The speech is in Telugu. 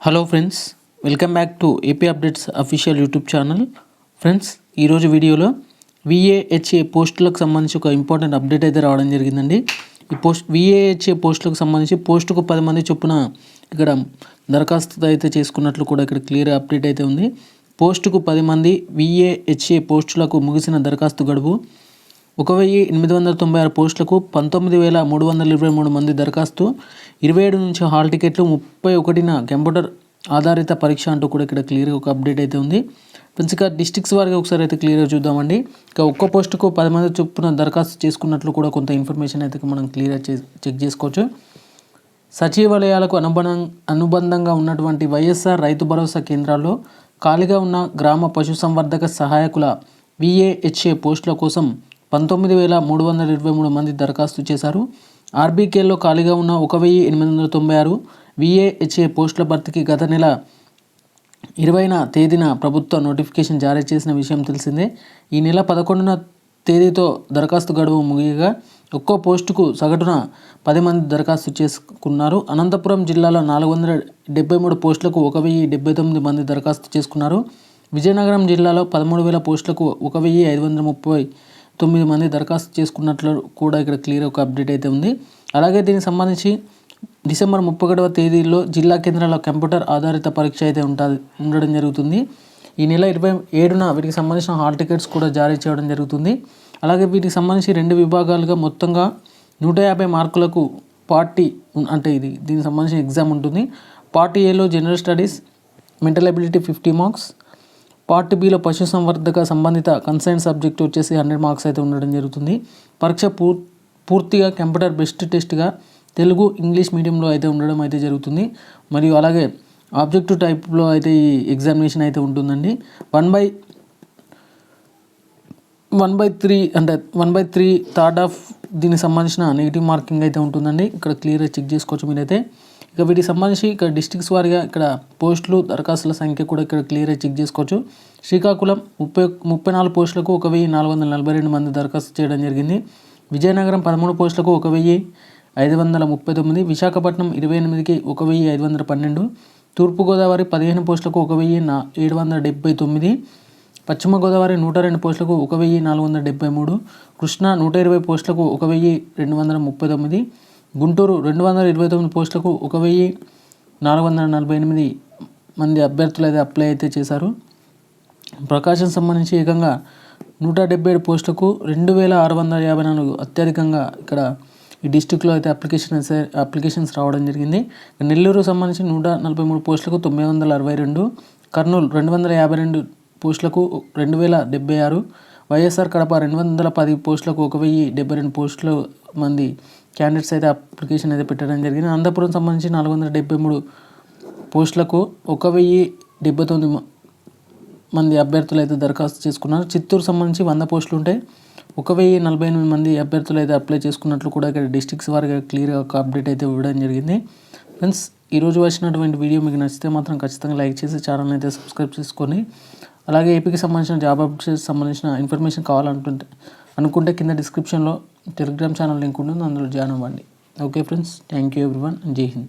Hello friends welcome back to AP updates official YouTube channel friends ఈరోజు వీడియోలో విఏహెచ్ఏ పోస్టులకు సంబంధించి ఒక ఇంపార్టెంట్ అప్డేట్ అయితే రావడం జరిగిందండి. ఈ పోస్ట్ విఏహెచ్ఏ పోస్టులకు సంబంధించి పోస్టుకు పది మంది చొప్పున ఇక్కడ దరఖాస్తు అయితే చేసుకున్నట్లు కూడా ఇక్కడ క్లియర్ అప్డేట్ అయితే ఉంది. పోస్టుకు పది మంది విఏహెచ్ఏ పోస్టులకు ముగిసిన దరఖాస్తు గడువు ఒక వెయ్యి ఎనిమిది వందల తొంభై ఆరు పోస్టులకు పంతొమ్మిది వేల మూడు వందల ఇరవై మూడు మంది దరఖాస్తు ఇరవై ఏడు నుంచి హాల్ టికెట్లు ముప్పై ఒకటిన కంప్యూటర్ ఆధారిత పరీక్ష అంటూ కూడా ఇక్కడ క్లియర్గా ఒక అప్డేట్ అయితే ఉంది. ఫ్రెండ్స్ ఇక డిస్టిక్స్ వారికి ఒకసారి అయితే క్లియర్గా చూద్దామండి. ఇక ఒక్క పోస్టుకు పది మంది చొప్పున దరఖాస్తు చేసుకున్నట్లు కూడా కొంత ఇన్ఫర్మేషన్ అయితే మనం క్లియర్గా చెక్ చేసుకోవచ్చు. సచివాలయాలకు అనుబంధం అనుబంధంగా ఉన్నటువంటి వైఎస్ఆర్ రైతు భరోసా కేంద్రాల్లో ఖాళీగా ఉన్న గ్రామ పశుసంవర్ధక సహాయకుల విఏహెచ్ఏ పోస్టుల కోసం పంతొమ్మిది వేల మూడు వందల ఇరవై మూడు మంది దరఖాస్తు చేశారు. ఆర్బీకేలో ఖాళీగా ఉన్న ఒక వెయ్యి ఎనిమిది వందల తొంభై ఆరు విఏహెచ్ఏ పోస్టుల భర్తీకి గత నెల ఇరవైన తేదీన ప్రభుత్వ నోటిఫికేషన్ జారీ చేసిన విషయం తెలిసిందే. ఈ నెల పదకొండున తేదీతో దరఖాస్తు గడువు ముగియగా ఒక్కో పోస్టుకు సగటున పది మంది దరఖాస్తు చేసుకున్నారు. అనంతపురం జిల్లాలో నాలుగు వందల డెబ్బై మూడు పోస్టులకు ఒక వెయ్యి డెబ్బై తొమ్మిది మంది దరఖాస్తు చేసుకున్నారు. విజయనగరం జిల్లాలో పదమూడు వేల పోస్టులకు ఒక వెయ్యి ఐదు వందల ముప్పై తొమ్మిది మంది దరఖాస్తు చేసుకున్నట్లు కూడా ఇక్కడ క్లియర్ ఒక అప్డేట్ అయితే ఉంది. అలాగే దీనికి సంబంధించి డిసెంబర్ ముప్పై ఒకటవ తేదీలో జిల్లా కేంద్రాల కంప్యూటర్ ఆధారిత పరీక్ష అయితే ఉంటుంది ఉండడం జరుగుతుంది. ఈ నెల ఇరవై ఏడున వీటికి సంబంధించిన హాల్ టికెట్స్ కూడా జారీ చేయడం జరుగుతుంది. అలాగే వీటికి సంబంధించి రెండు విభాగాలుగా మొత్తంగా నూట యాభై మార్కులకు పార్టీ అంటే ఇది దీనికి సంబంధించిన ఎగ్జామ్ ఉంటుంది. పార్టీ ఏలో general studies mental ability fifty marks part below పశుసంవర్ధక సంబంధిత కన్సైన్ సబ్జెక్ట్ వచ్చేసి హండ్రెడ్ మార్క్స్ అయితే ఉండడం జరుగుతుంది. పరీక్ష పూర్ పూర్తిగా కంప్యూటర్ బెస్ట్ టెస్ట్గా తెలుగు ఇంగ్లీష్ మీడియంలో అయితే ఉండడం అయితే జరుగుతుంది. మరియు అలాగే ఆబ్జెక్టివ్ టైప్లో అయితే ఈ ఎగ్జామినేషన్ అయితే ఉంటుందండి. One by one by three అంటే one by three third of దీనికి సంబంధించిన నెగిటివ్ మార్కింగ్ అయితే ఉంటుందండి. ఇక్కడ క్లియర్గా చెక్ చేసుకోవచ్చు మీరైతే. ఇక వీటికి సంబంధించి ఇక్కడ డిస్టిక్స్ వారిగా ఇక్కడ పోస్టులు దరఖాస్తుల సంఖ్య కూడా ఇక్కడ క్లియర్గా చెక్ చేసుకోవచ్చు. శ్రీకాకుళం ముప్పై ముప్పై నాలుగు పోస్టులకు ఒక వెయ్యి నాలుగు వందల నలభై రెండు మంది దరఖాస్తు చేయడం జరిగింది. విజయనగరం పదమూడు పోస్టులకు ఒక వెయ్యి ఐదు వందల ముప్పై తొమ్మిది విశాఖపట్నం ఇరవై ఎనిమిదికి ఒక వెయ్యి ఐదు వందల పన్నెండు తూర్పుగోదావరి పదిహేను పోస్టులకు ఒక వెయ్యి నా ఏడు వందల డెబ్బై తొమ్మిది పశ్చిమ గోదావరి నూట రెండు పోస్టులకు ఒక వెయ్యి నాలుగు వందల డెబ్బై మూడు కృష్ణా నూట ఇరవై పోస్టులకు ఒక వెయ్యి రెండు వందల ముప్పై తొమ్మిది గుంటూరు రెండు వందల ఇరవై తొమ్మిది పోస్టులకు ఒక వెయ్యి నాలుగు వందల నలభై ఎనిమిది మంది అభ్యర్థులు అయితే అప్లై అయితే చేశారు. ప్రకాశం సంబంధించి ఏకంగా నూట డెబ్బై ఏడు పోస్టులకు రెండు వేల ఆరు వందల యాభై నాలుగు అత్యధికంగా ఇక్కడ ఈ డిస్టిక్లో అయితే అప్లికేషన్ అప్లికేషన్స్ రావడం జరిగింది. నెల్లూరు సంబంధించి నూట నలభై మూడు పోస్టులకు తొమ్మిది వందల అరవై రెండు కర్నూలు రెండు వందల యాభై రెండు పోస్టులకు రెండు వేల డెబ్బై ఆరు. వైఎస్ఆర్ కడప రెండు వందల పది పోస్టులకు ఒక వెయ్యి డెబ్బై రెండు పోస్టులు మంది క్యాండిడేట్స్ అయితే అప్లికేషన్ అయితే పెట్టడం జరిగింది. అనంతపురం సంబంధించి నాలుగు వందల డెబ్బై మూడు పోస్టులకు ఒక వెయ్యి డెబ్బై తొమ్మిది మంది అభ్యర్థులు అయితే దరఖాస్తు చేసుకున్నారు. చిత్తూరు సంబంధించి వంద పోస్టులు ఉంటే ఒక వెయ్యి నలభై ఎనిమిది మంది అభ్యర్థులు అయితే అప్లై చేసుకున్నట్లు కూడా ఇక్కడ డిస్టిక్స్ వారిగా క్లియర్గా ఒక అప్డేట్ అయితే ఇవ్వడం జరిగింది. ఫ్రెండ్స్ ఈరోజు వచ్చినటువంటి వీడియో మీకు నచ్చితే మాత్రం ఖచ్చితంగా లైక్ చేసి ఛానల్ అయితే సబ్స్క్రైబ్ చేసుకొని అలాగే ఏపీకి సంబంధించిన జాబ్ అప్డేట్స్ సంబంధించిన ఇన్ఫర్మేషన్ కావాలనుకుంటే అనుకుంటే కింద డిస్క్రిప్షన్లో టెలిగ్రామ్ ఛానల్ లింక్ ఉంటుంది అందులో జాయిన్ అవ్వండి. Okay friends thank you everyone జై హింద్